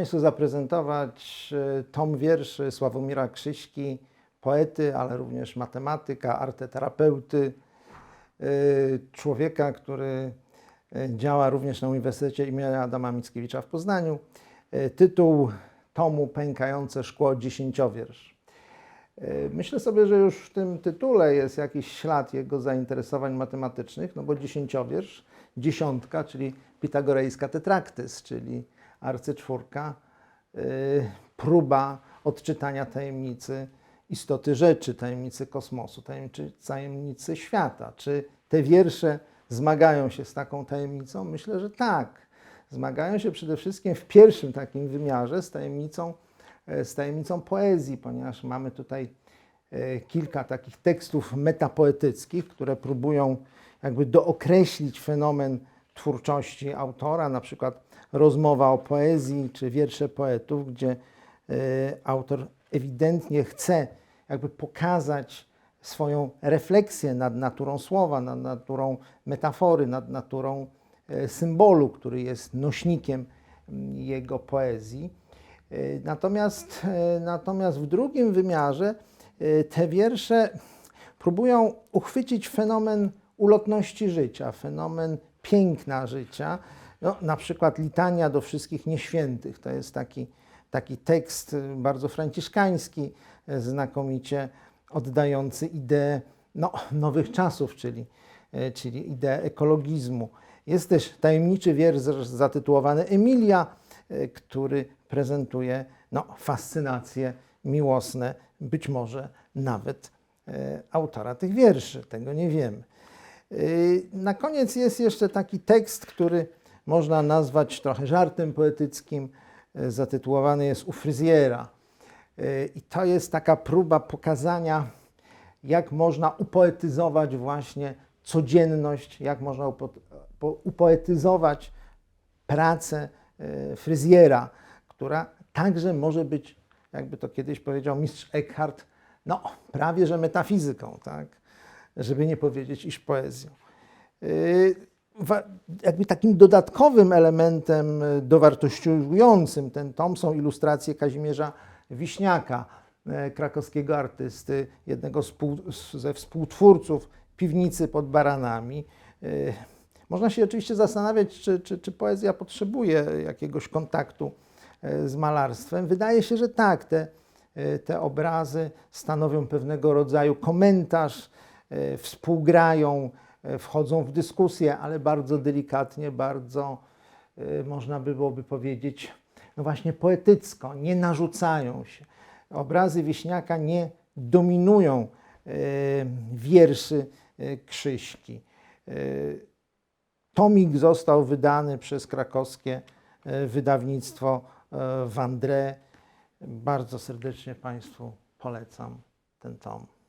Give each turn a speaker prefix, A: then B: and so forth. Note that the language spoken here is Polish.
A: Państwu zaprezentować e, tom wierszy Sławomira Krzyśki, poety, ale również matematyka, arteterapeuty, e, człowieka, który e, działa również na Uniwersytecie im. Adama Mickiewicza w Poznaniu. Tytuł tomu Pękające szkło, dziesięciowiersz. Myślę sobie, że już w tym tytule jest jakiś ślad jego zainteresowań matematycznych, no bo dziesięciowiersz, dziesiątka, czyli pitagorejska tetraktys, czyli arcyczwórka, y, próba odczytania tajemnicy istoty rzeczy, tajemnicy kosmosu, tajemnicy, świata. Czy te wiersze zmagają się z taką tajemnicą? Myślę, że tak. Zmagają się przede wszystkim w pierwszym takim wymiarze z tajemnicą, e, z tajemnicą poezji, ponieważ mamy tutaj e, kilka takich tekstów metapoetyckich, które próbują jakby dookreślić fenomen twórczości autora, na przykład rozmowa o poezji czy wiersze poetów, gdzie e, autor ewidentnie chce jakby pokazać swoją refleksję nad naturą słowa, nad naturą metafory, nad naturą e, symbolu, który jest nośnikiem jego poezji. E, Natomiast, natomiast w drugim wymiarze te wiersze próbują uchwycić fenomen ulotności życia, fenomen piękna życia. No, na przykład litania do wszystkich nieświętych. To jest taki, taki tekst y, bardzo franciszkański, y, znakomicie oddający ideę no, nowych czasów, czyli, y, czyli ideę ekologizmu. Jest też tajemniczy wiersz zatytułowany Emilia, który prezentuje no, fascynacje miłosne, być może nawet autora tych wierszy, tego nie wiemy. Na koniec jest jeszcze taki tekst, który można nazwać trochę żartem poetyckim, y, zatytułowany jest U fryzjera. Y, I to jest taka próba pokazania, jak można upoetyzować właśnie codzienność, jak można upo- po- upoetyzować pracę y, fryzjera, która także może być, jakby to kiedyś powiedział mistrz Eckhart, no prawie że metafizyką, tak? żeby nie powiedzieć iż poezją. Jakby takim dodatkowym elementem y, dowartościującym ten tom są ilustracje Kazimierza Wiśniaka, e, krakowskiego artysty, jednego ze współtwórców Piwnicy pod Baranami. Yy, Można się oczywiście zastanawiać, czy, czy, czy poezja potrzebuje jakiegoś kontaktu e, z malarstwem. Wydaje się, że tak. Te, e, te obrazy stanowią pewnego rodzaju komentarz, e, współgrają, e, wchodzą w dyskusję, ale bardzo delikatnie, bardzo e, można by byłoby powiedzieć, no właśnie poetycko, nie narzucają się. Obrazy Wiśniaka nie dominują e, wierszy e, Krzyśki. E, Tomik został wydany przez krakowskie e, wydawnictwo e, Wandre. Bardzo serdecznie Państwu polecam ten tom.